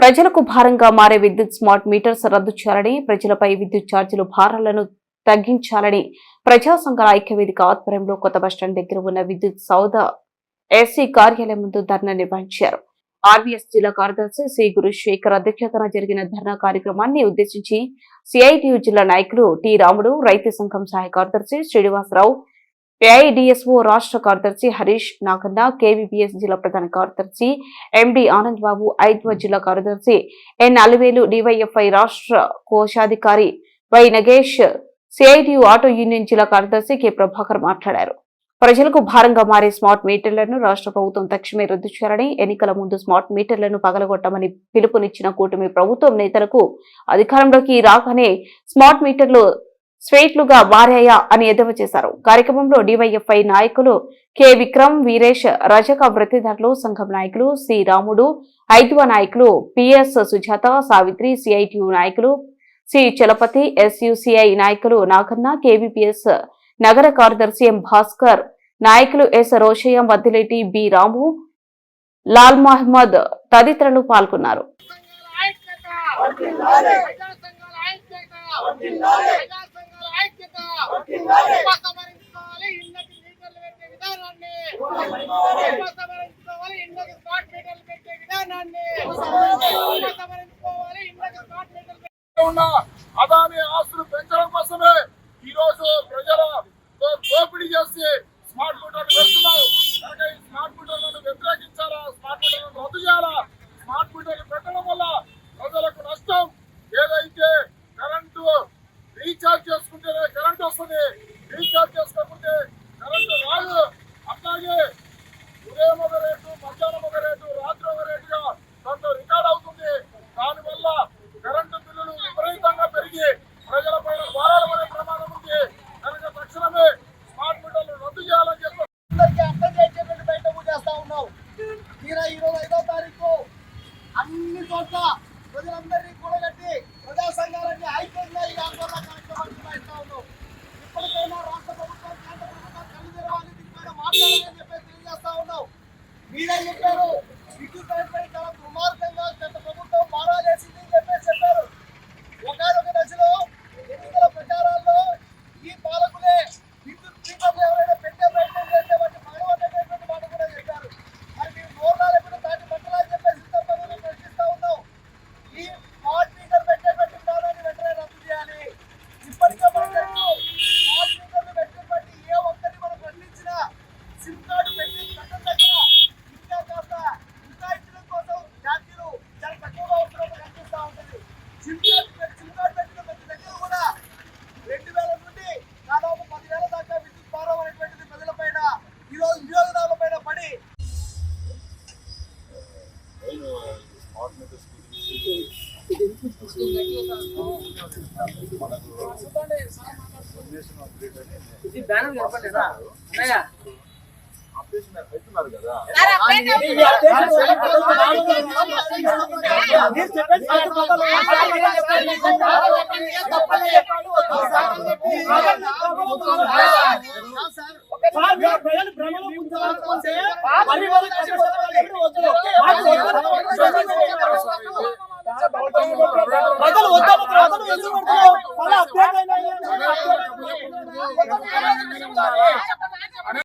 ప్రజలకు భారంగా మారే విద్యుత్ స్మార్ట్ మీటర్స్ రద్దు చేయాలని ప్రజలపై విద్యుత్ ఛార్జీలు భారాలను తగ్గించాలని ప్రజా సంఘాల ఐక్యవేదిక ఆధ్వర్యంలో కొత్త బస్టాండ్ దగ్గర ఉన్న విద్యుత్ సౌద ఎస్సీ కార్యాలయం ముందు ధర్నా నిర్వహించారు. ఆర్వీఎస్ జిల్లా కార్యదర్శి సి. గురుశేఖర్ అధ్యక్షతన జరిగిన ధర్నా కార్యక్రమాన్ని ఉద్దేశించి సిఐటియు జిల్లా నాయకులు టి రాముడు రైతు సంఘం సహాయ కార్యదర్శి శ్రీనివాసరావు ఏఐడిఎస్ఓ రాష్ట్ర కార్యదర్శి హరీష్ నాగన్న కేవీపీఎస్ జిల్లా ప్రధాన కార్యదర్శి ఎండి ఆనంద్ బాబు ఐద్వ జిల్లా కార్యదర్శి ఎన్ అలివేలు డివైఎఫ్ఐ రాష్ట్ర కోశాధికారి Y Nagesh CITU auto union జిల్లా కార్యదర్శి కె ప్రభాకర్ మాట్లాడారు. ప్రజలకు భారంగా మారే స్మార్ట్ మీటర్లను రాష్ట్ర ప్రభుత్వం తక్షణమే రద్దు చేయాలని ఎన్నికల ముందు స్మార్ట్ మీటర్లను పగలగొట్టమని పిలుపునిచ్చిన కూటమి ప్రభుత్వం నేతలకు అధికారంలోకి రాగానే స్మార్ట్ మీటర్లు స్వేట్లుగా మారాయా అని ఎద్దేవా చేశారు. కార్యక్రమంలో డివైఎఫ్ఐ నాయకులు కె. విక్రమ్ వీరేష్ రజక వృత్తిదారులు సంఘం నాయకులు సి. రాముడు ఐదువ నాయకులు పిఎస్ సుజాత సావిత్రి సిఐటియు నాయకులు సి. చలపతి ఎస్యుసిఐ నాయకులు నాగన్న కేవీపీఎస్ నగర కార్యదర్శి ఎం. భాస్కర్ నాయకులు ఎస్. రోషయ్య మద్దిలేటి బి. రాము లాల్ మహమ్మద్ తదితరులు పాల్గొన్నారు సంఘాల ఐక్యత ప్రజా సంఘాల ఐక్యత ప్రజా సంఘాల ఐక్యత ఉపసంహరించుకోవాలి ఇళ్ళకి మీటర్లు పెట్టే విధానాన్ని ఉపసంహరించుకోవాలి ఇళ్ళకి స్మార్ట్ మీటర్లు పెట్టే విధానాన్ని ఉపసంహరించుకోవాలి ఇళ్ళకి స్మార్ట్ మీటర్లు ఉన్న అదాని ఆస్తులు పెంచడం కోసమే ఈ రోజు ప్రజల దోపిడీ చేసి స్మార్ట్ మీటర్లు పెడుతున్నారు. కనుక ఈ స్మార్ట్ మీటర్లను వ్యతిరేకించాలా? స్మార్ట్ మీటర్లను రద్దు చేయాలా? స్మార్ట్ మీటర్లు పెట్టడం వల్ల ప్రజలకు నష్టం? ఏదైతే కరెంటు రీఛార్జ్ చేసుకుంటేనే కరెంట్ వస్తుంది రీఛార్జ్ చేసుకోకుంటే కరెంటు రాదు. అట్లాగే ఉదయం ఒక రేటు మధ్యాహ్నం ఒక తీరా ఈ ఐదో తారీఖు అన్ని చోట్ల ప్రజలందరినీ కూడగట్టి ప్రజా సంఘాలన్నీ ఐక్యంగా ఈ ఆందోళన కార్యక్రమాన్ని నిర్వహిస్తా ఉన్నాం. ఇప్పటికైనా రాష్ట్ర ప్రభుత్వం కేంద్ర ప్రభుత్వం కళ్ళు తెరవాలి దీనిపైన మాట్లాడాలని చెప్పేసి తెలియజేస్తా ఉన్నాం. మీరే చెప్పారు విద్యుత్ చాలా దుర్మార్గం ప్రజలు వద్దన్న తర్వాత ఎందుకు పెడుతున్నావు మళ్ళీ అప్డేట్ అయినా